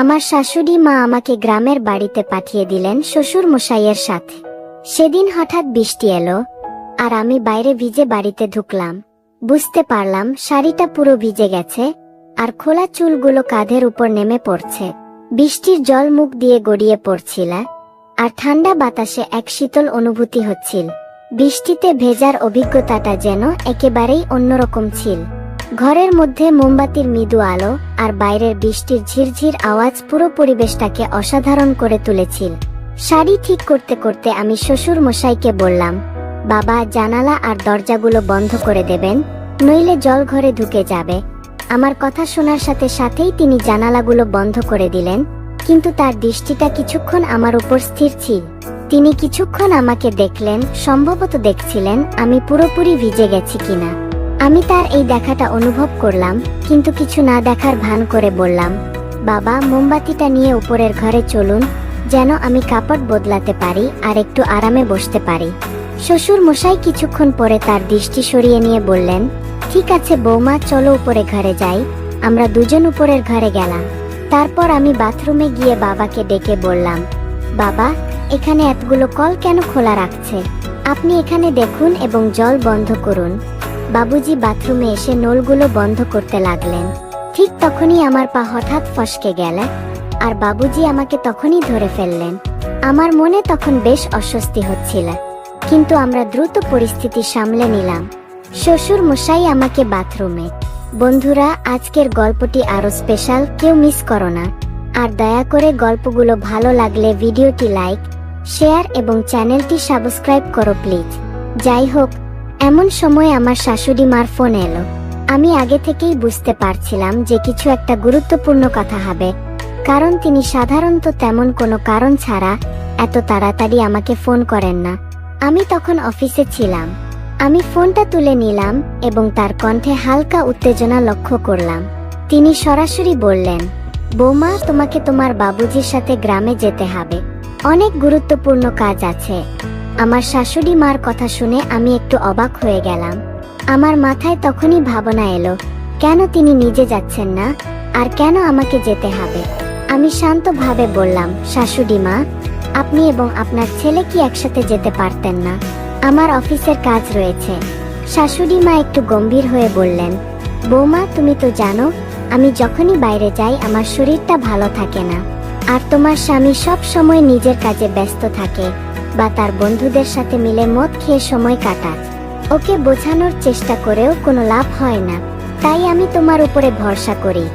আমার শাশুড়ি মা আমাকে গ্রামের বাড়িতে পাঠিয়ে দিলেন শ্বশুর মশাইয়ের সাথে। সেদিন হঠাৎ বৃষ্টি এলো, আর আমি বাইরে ভিজে বাড়িতে ঢুকলাম। বুঝতে পারলাম শাড়িটা পুরো ভিজে গেছে, আর খোলা চুলগুলো কাঁধের উপর নেমে পড়ছে। বৃষ্টির জল মুখ দিয়ে গড়িয়ে পড়ছিল, আর ঠান্ডা বাতাসে এক শীতল অনুভূতি হচ্ছিল। বৃষ্টিতে ভেজার অভিজ্ঞতাটা যেন একেবারেই অন্যরকম ছিল। ঘরের মধ্যে মোমবাতির মৃদু আলো আর বাইরের বৃষ্টির ঝিরঝির আওয়াজ পুরো পরিবেশটাকে অসাধারণ করে তুলেছিল। শাড়ি ঠিক করতে করতে আমি শ্বশুর মশাইকে বললাম, বাবা, জানালা আর দরজাগুলো বন্ধ করে দেবেন, নইলে জল ঘরে ঢুকে যাবে। আমার কথা শোনার সাথে সাথেই তিনি জানালাগুলো বন্ধ করে দিলেন, কিন্তু তার দৃষ্টিটা কিছুক্ষণ আমার উপর স্থির ছিল। তিনি কিছুক্ষণ আমাকে দেখলেন, সম্ভবত দেখছিলেন আমি পুরোপুরি ভিজে গেছি কিনা। আমি তার এই দেখাটা অনুভব করলাম, কিন্তু কিছু না দেখার ভান করে বললাম, বাবা, মোমবাতিটা নিয়ে উপরের ঘরে চলুন, যেন আমি কাপড় বদলাতে পারি আর একটু আরামে বসতে পারি। শ্বশুর মশাই কিছুক্ষণ পরে তার দৃষ্টি সরিয়ে নিয়ে বললেন, ঠিক আছে বৌমা, চলো উপরে ঘরে যাই, আমরা দুজন উপরের ঘরে গেলাম। তারপর আমি বাথরুমে গিয়ে বাবাকে ডেকে বললাম, বাবা, এখানে এতগুলো কল কেন খোলা রাখছে? আপনি এখানে দেখুন এবং জল বন্ধ করুন। বাবুজি বাথরুমে এসে নলগুলো বন্ধ করতে লাগলেন। ঠিক তখনই আমার পা হঠাৎ ফসকে গেল, আর বাবুজি আমাকে তখনই ধরে ফেললেন। আমার মনে তখন বেশ অস্বস্তি হচ্ছিল, কিন্তু আমরা দ্রুত পরিস্থিতি সামলে নিলাম। শ্বশুর মশাই আমাকে বাথরুমে, বন্ধুরা, আজকের গল্পটি আরও স্পেশাল, কেউ মিস করো না। আর দয়া করে গল্পগুলো ভালো লাগলে ভিডিওটি লাইক, শেয়ার এবং চ্যানেলটি সাবস্ক্রাইব করো প্লিজ। যাই হোক এমন সময় আমার শাশুড়ি মার ফোন এলো। আমি আগে থেকেই বুঝতে পারছিলাম যে কিছু একটা গুরুত্বপূর্ণ কথা হবে, কারণ তিনি সাধারণত তেমন কোনো কারণ ছাড়া এত তাড়াতাড়ি আমাকে ফোন করেন না। আমি তখন অফিসে ছিলাম। আমি ফোনটা তুলে নিলাম এবং তার কণ্ঠে হালকা উত্তেজনা লক্ষ্য করলাম। তিনি সরাসরি বললেন, বৌমা, তোমাকে তোমার বাবুজির সাথে গ্রামে যেতে হবে। অনেক গুরুত্বপূর্ণ কাজ আছে। আমার শাশুড়ি মার কথা শুনে আমি একটু অবাক হয়ে গেলাম। আমার মাথায় তখনই ভাবনা এলো, কেন তিনি নিজে যাচ্ছেন না, আর কেন আমাকে যেতে হবে? আমি শান্তভাবে বললাম, শাশুড়ি মা, আপনি এবং আপনার ছেলে কি একসাথে যেতে পারতেন না? আমার অফিসের কাজ রয়েছে। শাশুড়ি মা একটু গম্ভীর হয়ে বললেন, বৌমা, তুমি তো জানো, আমি যখনই বাইরে যাই আমার শরীরটা ভালো থাকে না, আর তোমার স্বামী সব সময় নিজের কাজে ব্যস্ত থাকে বা তার বন্ধুদের সাথে মিলে মদ খেয়ে সময় কাটায়। ওকে বোঝানোর চেষ্টা করেও কোনো লাভ হয় না। তাই আমি তোমার উপরে ভরসা করি।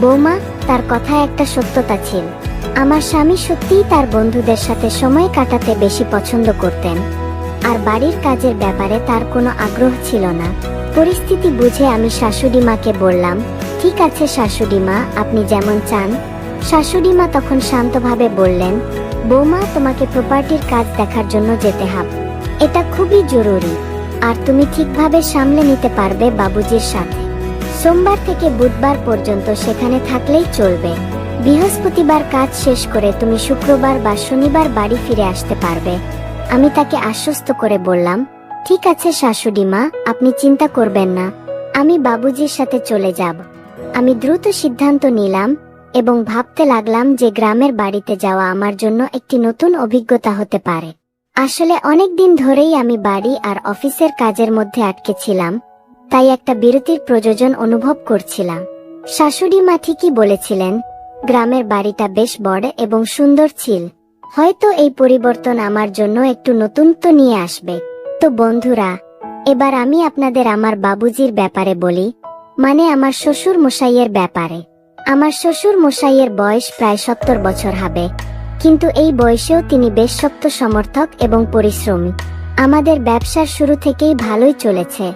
বৌমা, তার কথায় একটা সত্যতা ছিল। আমার স্বামী সত্যিই তার বন্ধুদের সাথে সময় কাটাতে বেশি পছন্দ করতেন। আর বাড়ির কাজের ব্যাপারে তার কোনো আগ্রহ ছিল না। পরিস্থিতি বুঝে আমি শাশুড়ি মাকে বললাম, ঠিক আছে শাশুড়ি মা, আপনি যেমন চান। শাশুড়ি মা তখন শান্তভাবে বললেন বৌমা, তোমাকে প্রপার্টির কাজ দেখার জন্য যেতে হবে। এটা খুবই জরুরি। আর তুমি ঠিকভাবে সামলে নিতে পারবে বাবুজির সাথে। সোমবার থেকে বুধবার পর্যন্ত সেখানে থাকলেই চলবে। বৃহস্পতিবার কাজ শেষ করে তুমি শুক্রবার বা শনিবার বাড়ি ফিরে আসতে পারবে। আমি তাকে আশ্বস্ত করে বললাম, ঠিক আছে শাশুড়ি মা, আপনি চিন্তা করবেন না। আমি বাবুজির সাথে চলে যাব। আমি দ্রুত সিদ্ধান্ত নিলাম এবং ভাবতে লাগলাম যে গ্রামের বাড়িতে যাওয়া আমার জন্য একটি নতুন অভিজ্ঞতা হতে পারে। আসলে অনেক দিন ধরেই আমি বাড়ি আর অফিসের কাজের মধ্যে আটকে ছিলাম, তাই একটা বিরতির প্রয়োজন অনুভব করছিলাম। শাশুড়ি মা ঠিকই বলেছিলেন, গ্রামের বাড়িটা বেশ বড় এবং সুন্দর ছিল। হয়তো এই পরিবর্তন আমার জন্য একটু নতুনত্ব নিয়ে আসবে। তো বন্ধুরা, এবার আমি আপনাদের আমার বাবুজির ব্যাপারে বলি মানে আমার শ্বশুর মশাইয়ের ব্যাপারে। আমার শ্বশুর মশাইয়ের বয়স প্রায় সত্তর বছর হবে। কিন্তু এই বয়সেও তিনি বেশ শক্ত সমর্থক এবং পরিশ্রমী। আমাদের ব্যবসার শুরু থেকেই ভালোই চলেছে।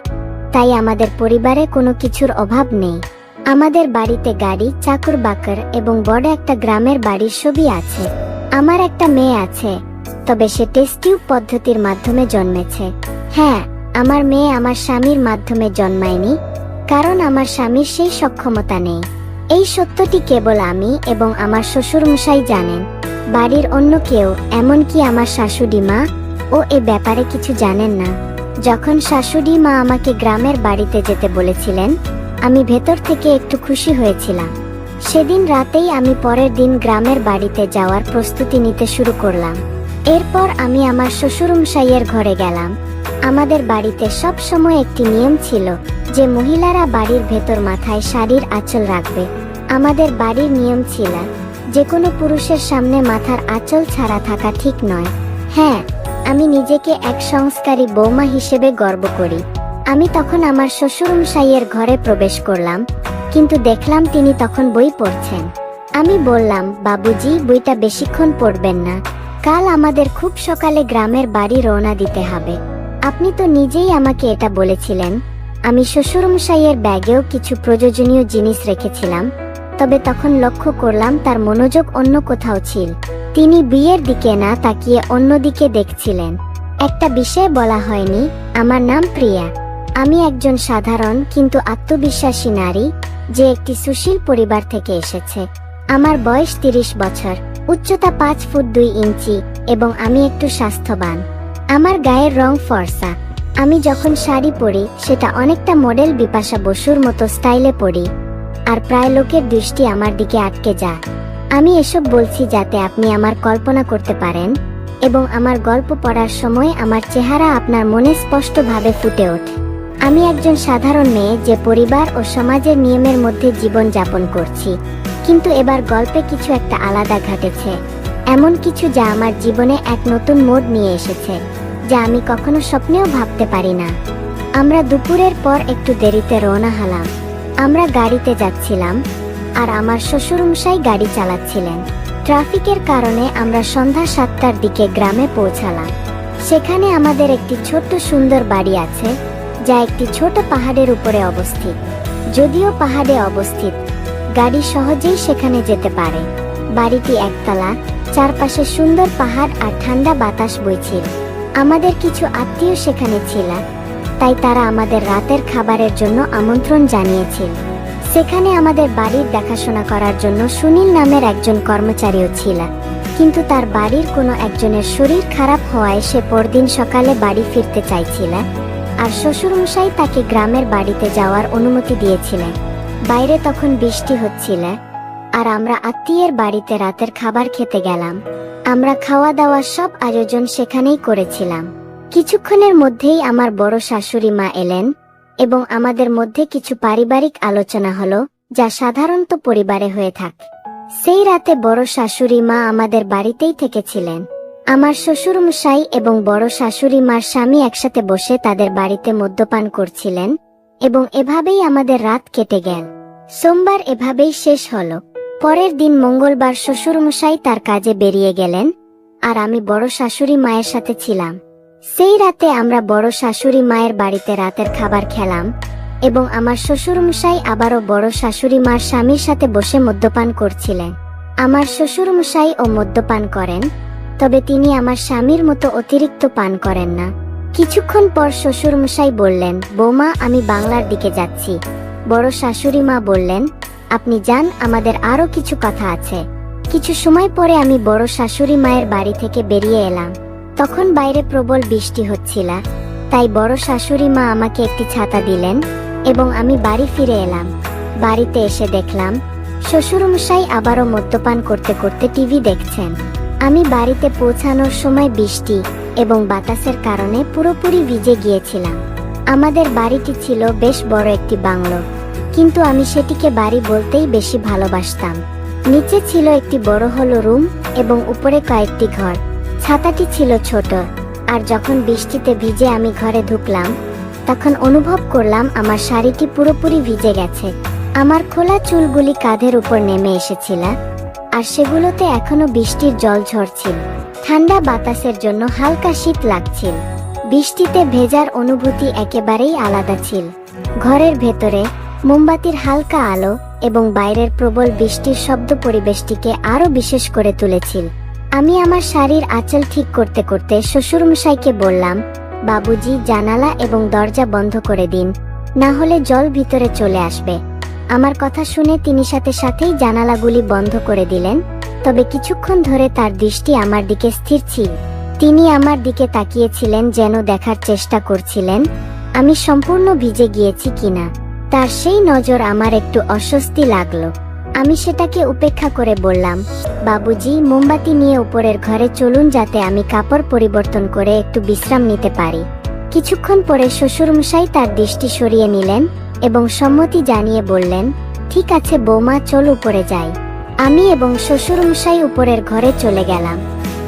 তাই আমাদের পরিবারে কোনো কিছুর অভাব নেই। আমাদের বাড়িতে গাড়ি, চাকর বাকর এবং বড় একটা গ্রামের বাড়ির ছবি আছে। আমার একটা মেয়ে আছে, তবে সে টেস্ট টিউব পদ্ধতির মাধ্যমে জন্মেছে। হ্যাঁ আমার মেয়ে আমার স্বামীর মাধ্যমে জন্মায়নি, কারণ আমার স্বামীর সেই সক্ষমতা নেই। এই সত্যটি কেবল আমি এবং আমার শ্বশুরমশাই জানেন। বাড়ির অন্য কেউ, এমনকি আমার শাশুড়ি মা, ও এ ব্যাপারে কিছু জানেন না। যখন শাশুড়ি মা আমাকে গ্রামের বাড়িতে যেতে বলেছিলেন, আমি ভেতর থেকে একটু খুশি হয়েছিলাম। সেদিন রাতেই আমি পরের দিন গ্রামের বাড়িতে যাওয়ার প্রস্তুতি নিতে শুরু করলাম। এরপর আমি আমার শ্বশুরমশাইয়ের ঘরে গেলাম। আমাদের বাড়িতে সব সময় একটি নিয়ম ছিল যে মহিলারা বাড়ির ভেতর মাথায় শাড়ির আঁচল রাখবে। আমাদের বাড়ির নিয়ম ছিল যে কোনো পুরুষের সামনে মাথার আঁচল ছাড়া থাকা ঠিক নয়। হ্যাঁ আমি নিজেকে এক সংস্কারী বৌমা হিসেবে গর্ব করি। আমি তখন আমার শ্বশুরমশাইয়ের ঘরে প্রবেশ করলাম, কিন্তু দেখলাম তিনি তখন বই পড়ছেন। আমি বললাম, বাবুজি, বইটা বেশিক্ষণ পড়বেন না। কাল আমাদের খুব সকালে গ্রামের বাড়ি রওনা দিতে হবে। আপনি তো নিজেই আমাকে এটা বলেছিলেন। আমি শ্বশুরমশাইয়ের ব্যাগেও কিছু প্রয়োজনীয় জিনিস রেখেছিলাম তবে তখন লক্ষ্য করলাম তার মনোযোগ অন্য কোথাও ছিল। তিনি বিয়ের দিকে না তাকিয়ে অন্যদিকে দেখছিলেন। একটা বিষয় বলা হয়নি, আমার নাম প্রিয়া। আমি একজন সাধারণ কিন্তু আত্মবিশ্বাসী নারী, যে একটি সুশীল পরিবার থেকে এসেছে। আমার বয়স তিরিশ বছর, উচ্চতা পাঁচ ফুট দুই ইঞ্চি, এবং আমি একটু স্বাস্থ্যবান। আমার গায়ের রং ফর্সা। আমি যখন শাড়ি পরি, সেটা অনেকটা মডেল বিপাশা বসুর মতো স্টাইলে পরি। আর প্রায় লোকের দৃষ্টি আমার দিকে আটকে যা আমি এসব বলছি যাতে আপনি আমার কল্পনা করতে পারেন এবং আমার গল্প পড়ার সময় আমার চেহারা আপনার মনে স্পষ্টভাবে ফুটে ওঠে। আমি একজন সাধারণ মেয়ে যে পরিবার ও সমাজের নিয়মের মধ্যে জীবন যাপন করছি। কিন্তু এবার গল্পে কিছু একটা আলাদা ঘটেছে। এমন কিছু যা আমার জীবনে এক নতুন মোড় নিয়ে এসেছে, যা আমি কখনো স্বপ্নেও ভাবতে পারি না। আমরা দুপুরের পর একটু দেরিতে রওনা হলাম। আমরা গাড়িতে যাচ্ছিলাম আর আমার শ্বশুরমশাই গাড়ি চালাচ্ছিলেন। ট্রাফিকের কারণে আমরা সন্ধ্যা সাতটার দিকে গ্রামে পৌঁছালাম। সেখানে আমাদের একটি ছোট্ট সুন্দর বাড়ি আছে, যা একটি ছোট পাহাড়ের উপরে অবস্থিত। যদিও পাহাড়ে অবস্থিত, গাড়ি সহজেই সেখানে যেতে পারে। বাড়িটি একতলা, চারপাশে সুন্দর পাহাড় আর ঠান্ডা বাতাস বইছিল। আমাদের কিছু আত্মীয় সেখানে ছিল তাই তারা আমাদের রাতের খাবারের জন্য আমন্ত্রণ জানিয়েছিল সেখানে আমাদের বাড়ির দেখাশোনা করার জন্য সুনীল নামের একজন কর্মচারীও ছিল। কিন্তু তার বাড়ির কোনো একজনের শরীর খারাপ হওয়ায় সে পরদিন সকালে বাড়ি ফিরতে চাইছিল আর শ্বশুরমশাই তাকে গ্রামের বাড়িতে যাওয়ার অনুমতি দিয়েছিলেন। বাইরে তখন বৃষ্টি হচ্ছিল আর আমরা আত্মীয়ের বাড়িতে রাতের খাবার খেতে গেলাম। আমরা খাওয়া দাওয়ার সব আয়োজন সেখানেই করেছিলাম। কিছুক্ষণের মধ্যেই আমার বড় শাশুড়ি মা এলেন এবং আমাদের মধ্যে কিছু পারিবারিক আলোচনা হলো, যা সাধারণত পরিবারে হয়ে থাকে। সেই রাতে বড় শাশুড়ি মা আমাদের বাড়িতেই থেকেছিলেন। আমার শ্বশুরমশাই এবং বড় শাশুড়ি মার স্বামী একসাথে বসে তাদের বাড়িতে মদ্যপান করছিলেন এবং এভাবেই আমাদের রাত কেটে গেল। সোমবার এভাবেই শেষ হল। পরের দিন মঙ্গলবার শ্বশুর মশাই তার কাজে বেরিয়ে গেলেন, আর আমি বড় শাশুড়ি মায়ের সাথে ছিলাম। সেই রাতে আমরা বড় শাশুড়ি মায়ের বাড়িতে রাতের খাবার খেলাম এবং আমার শ্বশুরমশাই আবারও বড় শাশুড়ি মার স্বামীর সাথে বসে মদ্যপান করছিলেন। আমার শ্বশুরমশাই ও মদ্যপান করেন, তবে তিনি আমার স্বামীর মতো অতিরিক্ত পান করেন না। কিছুক্ষণ পর শ্বশুরমশাই বললেন, বৌমা, আমি বাংলার দিকে যাচ্ছি। বড় শাশুড়ি মা বললেন, আপনি যান, আমাদের আরও কিছু কথা আছে। কিছু সময় পরে আমি বড় শাশুড়ি মায়ের বাড়ি থেকে বেরিয়ে এলাম। তখন বাইরে প্রবল বৃষ্টি হচ্ছিল। তাই বড় শাশুড়ি মা আমাকে একটি ছাতা দিলেন এবং আমি বাড়ি ফিরে এলাম। বাড়িতে এসে দেখলাম, শ্বশুরমশাই আবারও মদ্যপান করতে করতে টিভি দেখছেন। আমি বাড়িতে পৌঁছানোর সময় বৃষ্টি এবং বাতাসের কারণে পুরোপুরি ভিজে গিয়েছিলাম। আমাদের বাড়িটি ছিল বেশ বড় একটি বাংলো, কিন্তু আমি সেটিকে বাড়ি বলতেই বেশি ভালোবাসতাম। নিচে ছিল একটি বড় হলো রুম এবং উপরে কয়েকটি ঘর। ছাতাটি ছিল ছোট, আর যখন বৃষ্টিতে ভিজে আমি ঘরে ঢুকলাম, তখন অনুভব করলাম আমার শাড়িটি পুরোপুরি ভিজে গেছে। আমার খোলা চুলগুলি কাঁধের উপর নেমে এসেছিল, আর সেগুলোতে এখনও বৃষ্টির জল ঝরছিল। ঠান্ডা বাতাসের জন্য হালকা শীত লাগছিল। বৃষ্টিতে ভেজার অনুভূতি একেবারেই আলাদা ছিল। ঘরের ভেতরে মোমবাতির হালকা আলো এবং বাইরের প্রবল বৃষ্টির শব্দ পরিবেশটিকে আরও বিশেষ করে তুলেছিল। আমি আমার শাড়ির আঁচল ঠিক করতে করতে শ্বশুরমশাইকে বললাম, বাবুজি, জানালা এবং দরজা বন্ধ করে দিন, না হলে জল ভিতরে চলে আসবে। আমার কথা শুনে তিনি সাথে সাথেই জানালাগুলি বন্ধ করে দিলেন, তবে কিছুক্ষণ ধরে তার দৃষ্টি আমার দিকে স্থির ছিল। তিনি আমার দিকে তাকিয়েছিলেন যেন দেখার চেষ্টা করছিলেন, আমি সম্পূর্ণ ভিজে গিয়েছি কিনা? তার সেই নজর আমার একটু অস্বস্তি লাগল। আমি সেটাকে উপেক্ষা করে বললাম, বাবুজি, মোমবাতি নিয়ে উপরের ঘরে চলুন যাতে আমি কাপড় পরিবর্তন করে একটু বিশ্রাম নিতে পারি। কিছুক্ষণ পরে শ্বশুরমশাই তার দৃষ্টি সরিয়ে নিলেন এবং সম্মতি জানিয়ে বললেন, ঠিক আছে বৌমা, চল উপরে যাই। আমি এবং শ্বশুরমশাই উপরের ঘরে চলে গেলাম।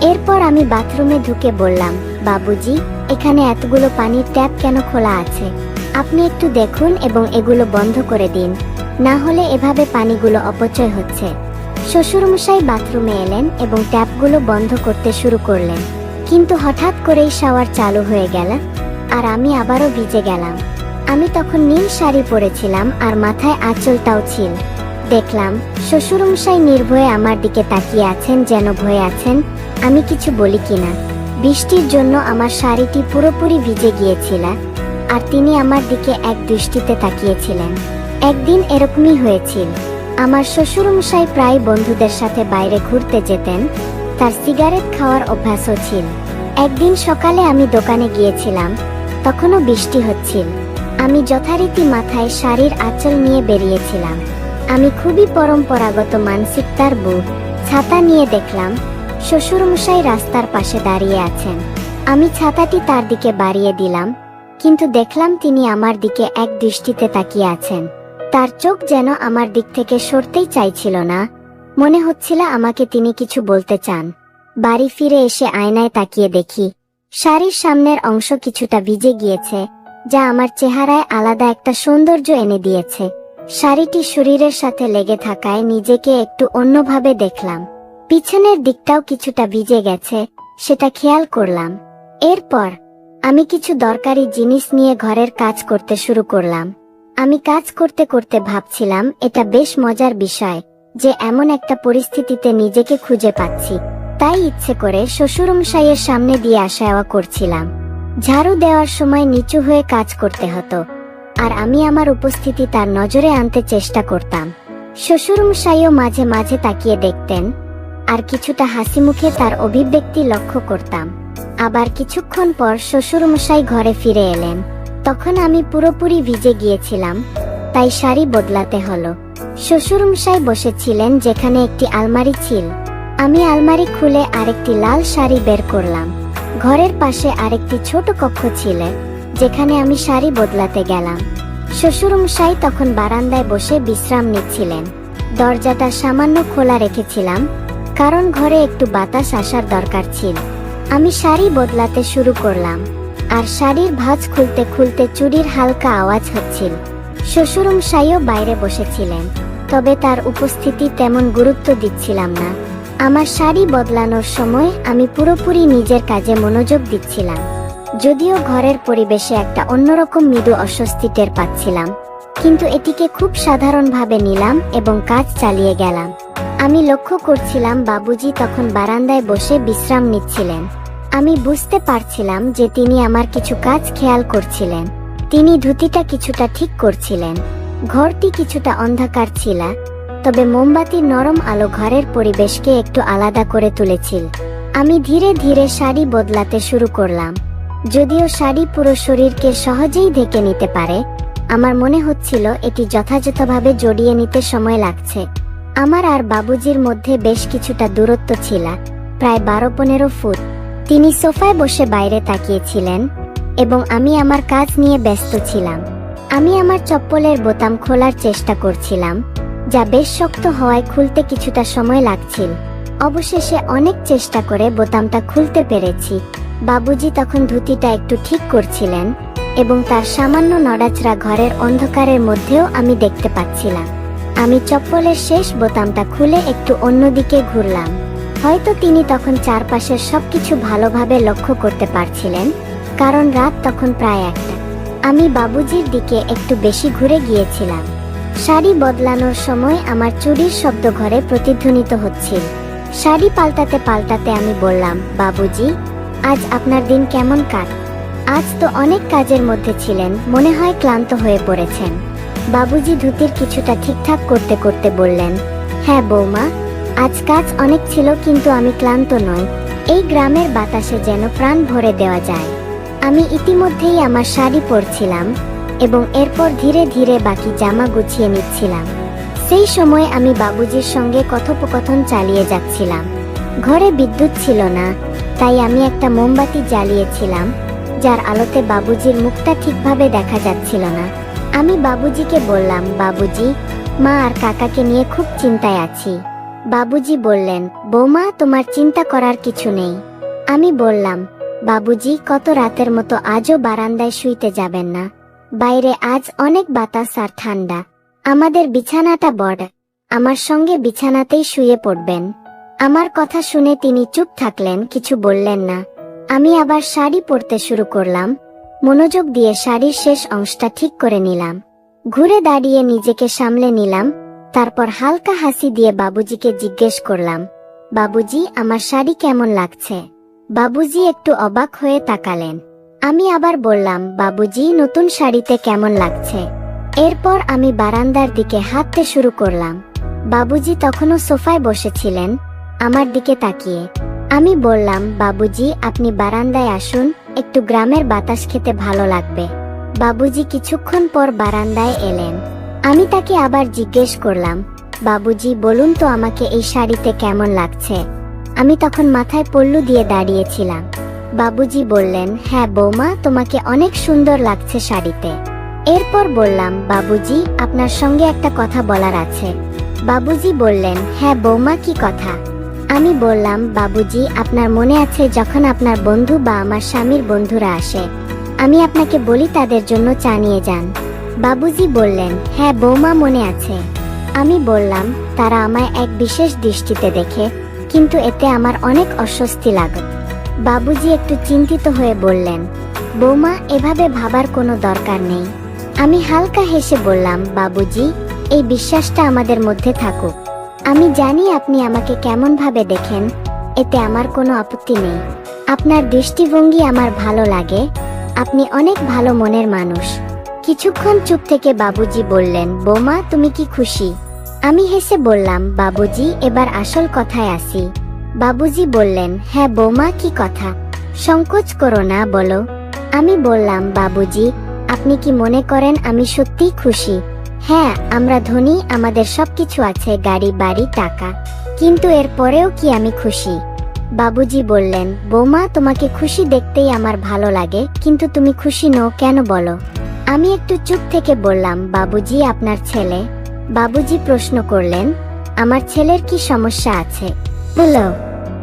এরপর আমি বাথরুমে ঢুকে বললাম, বাবুজি, এখানে এতগুলো পানির ট্যাপ কেন খোলা আছে? আপনি একটু দেখুন এবং এগুলো বন্ধ করে দিন। না হলে এভাবে পানিগুলো অপচয় হচ্ছে। শ্বশুরমশাই বাথরুমে এলেন এবং ট্যাপগুলো বন্ধ করতে শুরু করলেন। কিন্তু হঠাৎ করেই শাওয়ার চালু হয়ে গেল আর আমি আবারও ভিজে গেলাম। আমি তখন নীল শাড়ি পরেছিলাম আর মাথায় আঁচলটাও ছিল। দেখলাম, শ্বশুরমশাই নির্ভয়ে আমার দিকে তাকিয়ে আছেন, যেন ভয়ে আছেন, আমি কিছু বলি কিনা। বৃষ্টির জন্য আমার শাড়িটি পুরোপুরি ভিজে গিয়েছিল আর তিনি আমার দিকে এক দৃষ্টিতে তাকিয়েছিলেন। একদিন এরকমই হয়েছিল। আমার শ্বশুরমশাই প্রায় বন্ধুদের সাথে বাইরে ঘুরতে যেতেন, তার সিগারেট খাওয়ার অভ্যাসও ছিল। একদিন সকালে আমি দোকানে গিয়েছিলাম, তখনও বৃষ্টি হচ্ছিল। আমি যথারীতি মাথায় শাড়ির আঁচল নিয়ে বেরিয়েছিলাম। আমি খুবই পরম্পরাগত মানসিকতার বউ। ছাতা নিয়ে দেখলাম, শ্বশুরমশাই রাস্তার পাশে দাঁড়িয়ে আছেন। আমি ছাতাটি তার দিকে বাড়িয়ে দিলাম, কিন্তু দেখলাম তিনি আমার দিকে এক দৃষ্টিতে তাকিয়ে আছেন। তার চোখ যেন আমার দিক থেকে সরতেই চাইছিল না। মনে হচ্ছিল আমাকে তিনি কিছু বলতে চান। বাড়ি ফিরে এসে আয়নায় তাকিয়ে দেখি, শাড়ির সামনের অংশ কিছুটা ভিজে গিয়েছে, যা আমার চেহারায় আলাদা একটা সৌন্দর্য এনে দিয়েছে। শাড়িটি শরীরের সাথে লেগে থাকায় নিজেকে একটু অন্যভাবে দেখলাম। পিছনের দিকটাও কিছুটা ভিজে গেছে, সেটা খেয়াল করলাম। এরপর আমি কিছু দরকারি জিনিস নিয়ে ঘরের কাজ করতে শুরু করলাম। আমি কাজ করতে করতে ভাবছিলাম, এটা বেশ মজার বিষয়, যে এমন একটা পরিস্থিতিতে নিজেকে খুঁজে পাচ্ছি। তাই ইচ্ছে করে শ্বশুরমশাইয়ের সামনে দিয়ে আসা যাওয়া করছিলাম। ঝাড়ু দেওয়ার সময় নিচু হয়ে কাজ করতে হতো। আর আমি আমার উপস্থিতি তার নজরে আনতে চেষ্টা করতাম। শ্বশুরমশাইও মাঝে মাঝে তাকিয়ে দেখতেন, আর কিছুটা হাসি মুখে তার অভিব্যক্তি লক্ষ্য করতাম। আবার কিছুক্ষণ পর শ্বশুরমশাই ঘরে ফিরে এলেন। তখন আমি পুরোপুরি ভিজে গিয়েছিলাম, তাই শাড়ি বদলাতে হলো। শ্বশুরমশাই বসেছিলেন যেখানে একটি আলমারি ছিল। আমি আলমারি খুলে আরেকটি লাল শাড়ি বের করলাম। ঘরের পাশে আরেকটি ছোট কক্ষ ছিল, যেখানে আমি শাড়ি বদলাতে গেলাম। শ্বশুরমশাই তখন বারান্দায় বসে বিশ্রাম নিচ্ছিলেন। দরজাটা সামান্য খোলা রেখেছিলাম, কারণ ঘরে একটু বাতাস আসার দরকার ছিল। আমি শাড়ি বদলাতে শুরু করলাম। আর শাড়ির ভাঁজ খুলতে খুলতে চুরির হালকা আওয়াজ হচ্ছিল। শ্বশুরমশাইও বাইরে বসেছিলেন, তবে তার উপস্থিতি তেমন গুরুত্ব দিচ্ছিলাম না। আমার শাড়ি বদলানোর সময় আমি পুরোপুরি নিজের কাজে মনোযোগ দিচ্ছিলাম। যদিও ঘরের পরিবেশে একটা অন্যরকম মৃদু অস্বস্তি টের পাচ্ছিলাম, কিন্তু এটিকে খুব সাধারণভাবে নিলাম এবং কাজ চালিয়ে গেলাম। আমি লক্ষ্য করছিলাম বাবুজি তখন বারান্দায় বসে বিশ্রাম নিচ্ছিলেন। আমি বুঝতে পারছিলাম যে তিনি আমার কিছু কাজ খেয়াল করছিলেন। তিনি ধুতিটা কিছুটা ঠিক করছিলেন। ঘরটি কিছুটা অন্ধকার ছিল, তবে মোমবাতির নরম আলো ঘরের পরিবেশকে একটু আলাদা করে তুলেছিল। আমি ধীরে ধীরে শাড়ি বদলাতে শুরু করলাম। যদিও শাড়ি পুরো শরীরকে সহজেই ঢেকে নিতে পারে, আমার মনে হচ্ছিল এটি যথাযথভাবে জড়িয়ে নিতে সময় লাগছে। আমার আর বাবুজির মধ্যে বেশ কিছুটা দূরত্ব ছিল, প্রায় বারো পনেরো ফুট। তিনি সোফায় বসে বাইরে তাকিয়েছিলেন এবং আমি আমার কাজ নিয়ে ব্যস্ত ছিলাম। আমি আমার চপ্পলের বোতাম খোলার চেষ্টা করছিলাম, যা বেশ শক্ত হওয়ায় খুলতে কিছুটা সময় লাগছিল। অবশেষে অনেক চেষ্টা করে বোতামটা খুলতে পেরেছি। বাবুজি তখন ধুতিটা একটু ঠিক করছিলেন এবং তার সামান্য নড়াচড়া ঘরের অন্ধকারের মধ্যেও আমি দেখতে পাচ্ছিলাম। আমি চপ্পলের শেষ বোতামটা খুলে একটু অন্যদিকে ঘুরলাম। হয়তো তিনি তখন চারপাশের সবকিছু ভালোভাবে লক্ষ্য করতে পারছিলেন, কারণ রাত তখন প্রায় একটা। আমি বাবুজির দিকে একটু বেশি ঘুরে গিয়েছিলাম। শাড়ি বদলানোর সময় আমার চুরির শব্দ ঘরে প্রতিধ্বনিত হচ্ছিল। শাড়ি পাল্টাতে পাল্টাতে আমি বললাম, বাবুজি, আজ আপনার দিন কেমন কাট? আজ তো অনেক কাজের মধ্যে ছিলেন, মনে হয় ক্লান্ত হয়ে পড়েছেন। বাবুজি ধুতির কিছুটা ঠিকঠাক করতে করতে বললেন হ্যাঁ বৌমা। আজ কাজ অনেক ছিল, কিন্তু আমি ক্লান্ত নই। এই গ্রামের বাতাসে যেন প্রাণ ভরে দেওয়া যায়। আমি ইতিমধ্যেই আমার শাড়ি পরছিলাম এবং এরপর ধীরে ধীরে বাকি জামা গুছিয়ে নিচ্ছিলাম। সেই সময় আমি বাবুজির সঙ্গে কথোপকথন চালিয়ে যাচ্ছিলাম। ঘরে বিদ্যুৎ ছিল না, তাই আমি একটা মোমবাতি জ্বালিয়েছিলাম, যার আলোতে বাবুজির মুখটা ঠিকভাবে দেখা যাচ্ছিল না। আমি বাবুজিকে বললাম, বাবুজি, মা আর কাকাকে নিয়ে খুব চিন্তায় আছি। বাবুজি বললেন, বৌমা, তোমার চিন্তা করার কিছু নেই। আমি বললাম, বাবুজি, কত রাতের মতো আজও বারান্দায় শুইতে যাবেন না। বাইরে আজ অনেক বাতাস আর ঠান্ডা। আমাদের বিছানাটা বড়। আমার সঙ্গে বিছানাতেই শুয়ে পড়বেন। আমার কথা শুনে তিনি চুপ থাকলেন, কিছু বললেন না। আমি আবার শাড়ি পরতে শুরু করলাম। মনোযোগ দিয়ে শাড়ির শেষ অংশটা ঠিক করে নিলাম। ঘুরে দাঁড়িয়ে নিজেকে সামলে নিলাম। তারপর হালকা হাসি দিয়ে বাবুজিকে জিজ্ঞেস করলাম, বাবুজি, আমার শাড়ি কেমন লাগছে? বাবুজি একটু অবাক হয়ে তাকালেন। আমি আবার বললাম, বাবুজি, নতুন শাড়িতে কেমন লাগছে? এরপর আমি বারান্দার দিকে হাঁটতে শুরু করলাম। বাবুজি তখনও সোফায় বসেছিলেন, আমার দিকে তাকিয়ে। আমি বললাম, বাবুজি, আপনি বারান্দায় আসুন, একটু গ্রামের বাতাস খেতে ভালো লাগবে। বাবুজি কিছুক্ষণ পর বারান্দায় এলেন। আমি তাকে আবার জিজ্ঞেস করলাম, বাবুজি, বলুন তো আমাকে এই শাড়িতে কেমন লাগছে? আমি তখন মাথায় পল্লু দিয়ে দাঁড়িয়েছিলাম। বাবুজি বললেন হ্যাঁ বৌমা, তোমাকে অনেক সুন্দর লাগছে শাড়িতে। এরপর বললাম, বাবুজি, আপনার সঙ্গে একটা কথা বলার আছে। বাবুজি বললেন হ্যাঁ বৌমা, কি কথা? আমি বললাম, বাবুজি, আপনার মনে আছে যখন আপনার বন্ধু বা আমার স্বামীর বন্ধুরা আসে, আমি আপনাকে বলি তাদের জন্য চা নিয়ে যান। বাবুজি বললেন হ্যাঁ বৌমা মনে আছে। আমি বললাম, তারা আমায় এক বিশেষ দৃষ্টিতে দেখে, কিন্তু এতে আমার অনেক অস্বস্তি লাগে বাবুজি একটু চিন্তিত হয়ে বললেন, বৌমা, এভাবে ভাবার কোনো দরকার নেই। আমি হালকা হেসে বললাম, বাবুজি, এই বিশ্বাসটা আমাদের মধ্যে থাকুক। আমি জানি আপনি আমাকে কেমন ভাবে দেখেন, এতে আমার কোনো আপত্তি নেই। আপনার দৃষ্টিভঙ্গি আমার ভালো লাগে, আপনি অনেক ভালো মনের মানুষ। কিছুক্ষণ চুপ থেকে বাবুজি বললেন, বৌমা, তুমি কি খুশি? আমি হেসে বললাম, বাবুজি, এবার আসল কথায় আসি। বাবুজি বললেন হ্যাঁ বৌমা, কি কথা? সংকোচ করো না, বলো। আমি বললাম, বাবুজি, আপনি কি মনে করেন আমি সত্যিই খুশি? হ্যাঁ আমরা ধনী, আমাদের সবকিছু আছে, গাড়ি, বাড়ি, টাকা। কিন্তু এর পরেও কি আমি খুশি? বাবুজি বললেন, বৌমা, তোমাকে খুশি দেখতেই আমার ভালো লাগে, কিন্তু তুমি খুশি নও কেন বলো? আমি একটু চুপ থেকে বললাম, বাবুজি, আপনার ছেলে? বাবুজি প্রশ্ন করলেন, আমার ছেলের কি সমস্যা আছে? বলো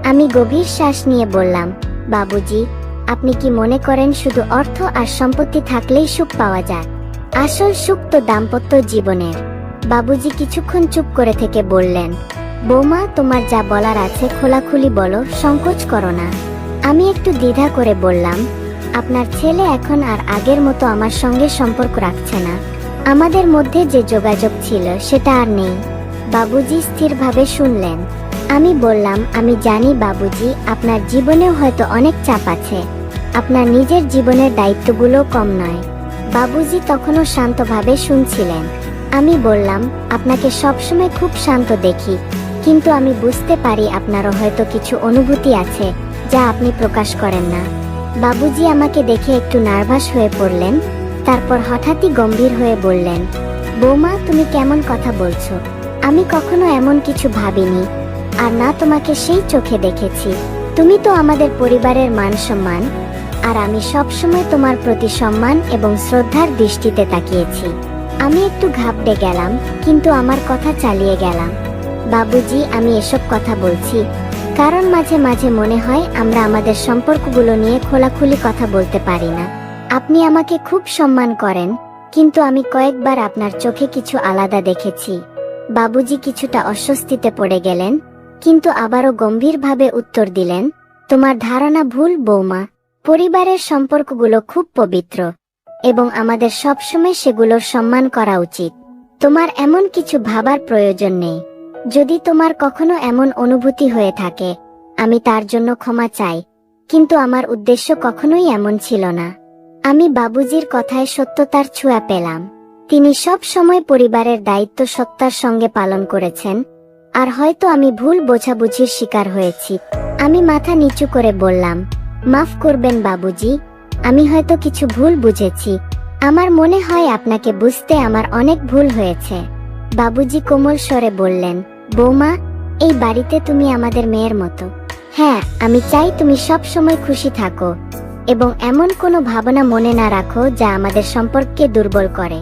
আমি গভীর শ্বাস নিয়ে বললাম, বাবুজি, আপনি কি মনে করেন শুধু অর্থ আর সম্পত্তি থাকলেই সুখ পাওয়া যায়? আসল সুখ তো দাম্পত্য জীবনের। বাবুজি কিছুক্ষণ চুপ করে থেকে বললেন, বৌমা, তোমার যা বলার আছে খোলাখুলি বলো, সংকোচ করো না। আমি একটু দ্বিধা করে বললাম আপনার ছেলে এখন আর আগের মতো আমার সঙ্গে সম্পর্ক রাখছে না। আমাদের মধ্যে যে যোগাযোগ ছিল, সেটা আর নেই। বাবুজি স্থিরভাবে শুনলেন। আমি বললাম, আমি জানি বাবুজি, আপনার জীবনেও হয়তো অনেক চাপ আছে। আপনার নিজের জীবনের দায়িত্বগুলো কম নয়। বাবুজি তখনও শান্তভাবে শুনছিলেন। আমি বললাম, আপনাকে সবসময় খুব শান্ত দেখি, কিন্তু আমি বুঝতে পারি আপনারও হয়তো কিছু অনুভূতি আছে, যা আপনি প্রকাশ করেন না। বাবুজি আমাকে দেখে একটু নার্ভাস হয়ে পড়লেন, তারপর হঠাৎই গম্ভীর হয়ে বললেন, বৌমা, তুমি কেমন কথা বলছো? আমি কখনো এমন কিছু ভাবিনি। আর না, তোমাকে সেই চোখে দেখেছি। তুমি তো আমাদের পরিবারের মান সম্মান, আর আমি সবসময় তোমার প্রতি সম্মান এবং শ্রদ্ধার দৃষ্টিতে তাকিয়েছি। আমি একটু ঘাবড়ে গেলাম, কিন্তু আমার কথা চালিয়ে গেলাম। বাবুজি, আমি এসব কথা বলছি কারণ মাঝে মাঝে মনে হয় আমরা আমাদের সম্পর্কগুলো নিয়ে খোলাখুলি কথা বলতে পারি না। আপনি আমাকে খুব সম্মান করেন, কিন্তু আমি কয়েকবার আপনার চোখে কিছু আলাদা দেখেছি। বাবুজি কিছুটা অস্বস্তিতে পড়ে গেলেন, কিন্তু আবারও গম্ভীরভাবে উত্তর দিলেন, তোমার ধারণা ভুল, বৌমা। পরিবারের সম্পর্কগুলো খুব পবিত্র, এবং আমাদের সবসময় সেগুলোর সম্মান করা উচিত। তোমার এমন কিছু ভাবার প্রয়োজন নেই। যদি তোমার কখনো এমন অনুভূতি হয়ে থাকে, আমি তার জন্য ক্ষমা চাই, কিন্তু আমার উদ্দেশ্য কখনোই এমন ছিল না। আমি বাবুজির কথায় সত্যতার ছোঁয়া পেলাম। তিনি সব সময় পরিবারের দায়িত্ব সত্তার সঙ্গে পালন করেছেন, আর হয়তো আমি ভুল বোঝাবুঝির শিকার হয়েছি। আমি মাথা নিচু করে বললাম, মাফ করবেন বাবুজি, আমি হয়তো কিছু ভুল বুঝেছি। আমার মনে হয় আপনাকে বুঝতে আমার অনেক ভুল হয়েছে। বাবুজি কোমল স্বরে বললেন বৌমা, এই বাড়িতে তুমি আমাদের মেয়ের মতো। হ্যাঁ আমি চাই তুমি সব সময় খুশি থাকো এবং এমন কোনো ভাবনা মনে না রাখো যা আমাদের সম্পর্ককে দুর্বল করে।